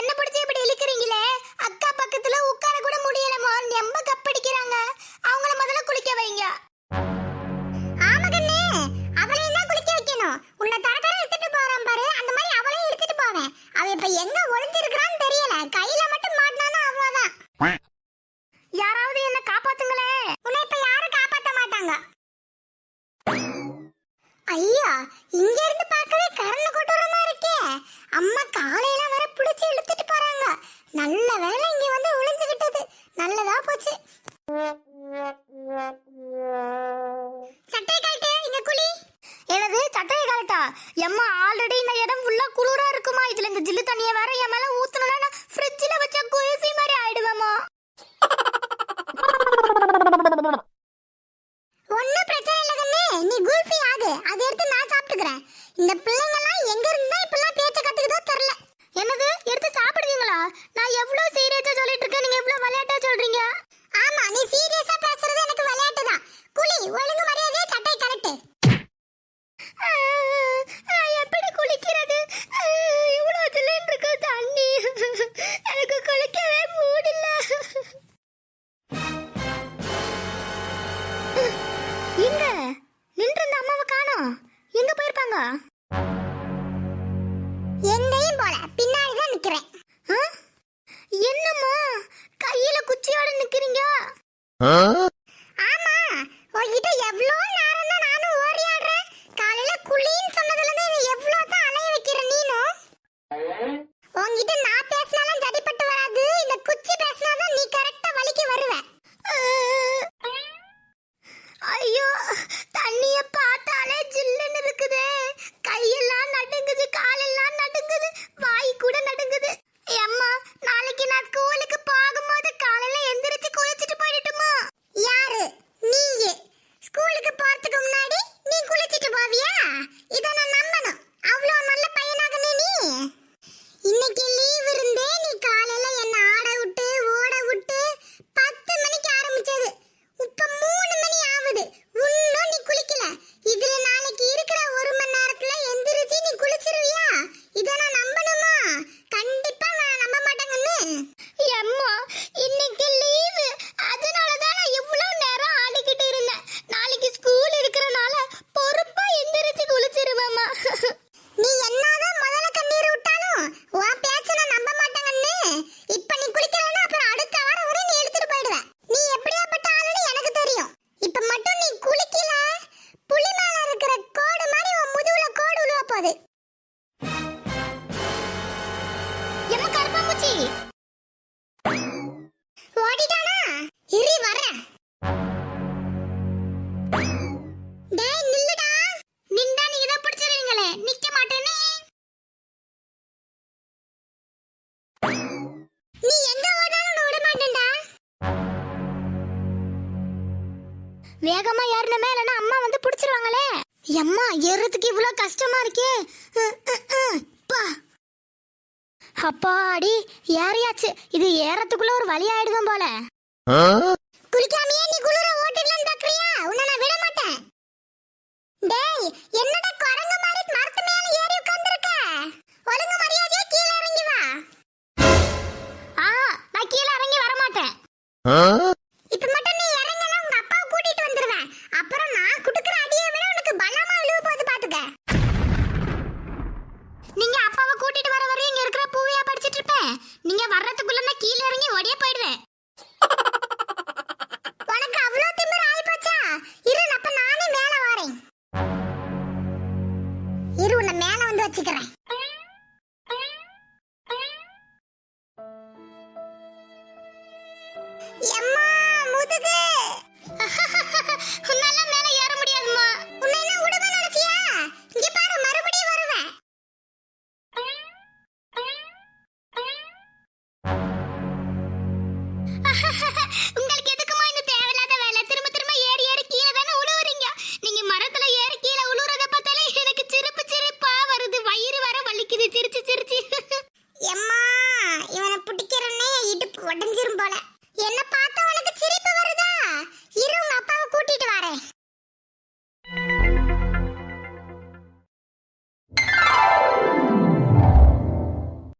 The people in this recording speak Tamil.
என்ன பிடிச்சி இப்படி இழுக்கிறீங்க? ஐயா இங்க இருந்து பார்க்கவே கரண கொட்டூரமா இருக்கே. அம்மா காலையில வர பிடிச்சு இழுத்துட்டு போறாங்க. நல்ல வேளை இங்க வந்து ஒளிஞ்சுகிட்டது. நல்லதா போச்சு. இந்த பிள்ளைங்கலாம் எங்க இருந்தா இப்பெல்லாம் பேச்ச கத்துக்குதோ தெரியல. என்னது? எடுத்து சாப்பிடுவீங்களா? நான் எவ்வளவு சீரியஸா சொல்லிட்டு இருக்கேன். நீங்க எவ்வளவு விளையாட்டா சொல்றீங்க? ஆமா நீ சீரியஸா பேசுறது எனக்கு விளையாட்டு தான். குளி ஒழுங்கு மரியாதையா சட்டை கரெக்ட் எப்படி குளிக்கிறது? இவ்வளவு ஜில்லுன்னு இருக்கு தண்ணி. எனக்கு குளிக்கவே மூடில்ல. எங்க நின்று இருந்த அம்மாவை காணோம். எங்க போயிருப்பாங்க? எங்கேயும் போல. பின்னாடி தான் நிக்கிறேன் என்னம்மா? கையில குச்சியோட நிக்கிறீங்க? இரு வரேன் டேய் நில்லுடா. நின்றா நீங்க தான் பிடிச்சிருவீங்களே. நிக்க மாட்டேனே. நீ எங்க ஓடாலும் விட மாட்டேன்டா. வேகமா ஏறினமே இல்லைன்னா அம்மா வந்து பிடிச்சிருவாங்களே. அம்மா ஏறதுக்கு இவ்வளோ கஷ்டமா இருக்கே. அஹ், அப்பாடி ஏறியாச்சு. இது ஏறத்துக்குள்ள ஒரு வழி ஆயிடுவோம் போல. குளிக்காமையே நீ குளிர ஓட்டிடலாம் பாக்குறியா உன்னை நான் விட மாட்டேன். டேய் என்னடா குரங்கு மாதிரி மரத்து மேல ஏறி உட்கார்ந்திருக்க? ஒழுங்கு மரியாதையா கீழ இறங்கி வா. ஆ நான் கீழ இறங்கி வர மாட்டேன் இப்ப மட்டும் நீ இறங்கல உங்க அப்பாவை கூட்டிட்டு வந்துருவேன். அப்புறம் நான் குடுக்குற அடியை விட உனக்கு பலமா விழுவ போது பாத்துக்க. நீங்க அப்பாவை கூட்டிட்டு வர வரையும் இங்க இருக்கிற பூவையா படிச்சிட்டு இருப்பேன். நீங்க வர்றதுக்குள்ள நான் கீழ இறங்கி ஓடியே போயிடுவேன். உன்னை மேல வந்து வச்சுக்கிறேன். எம்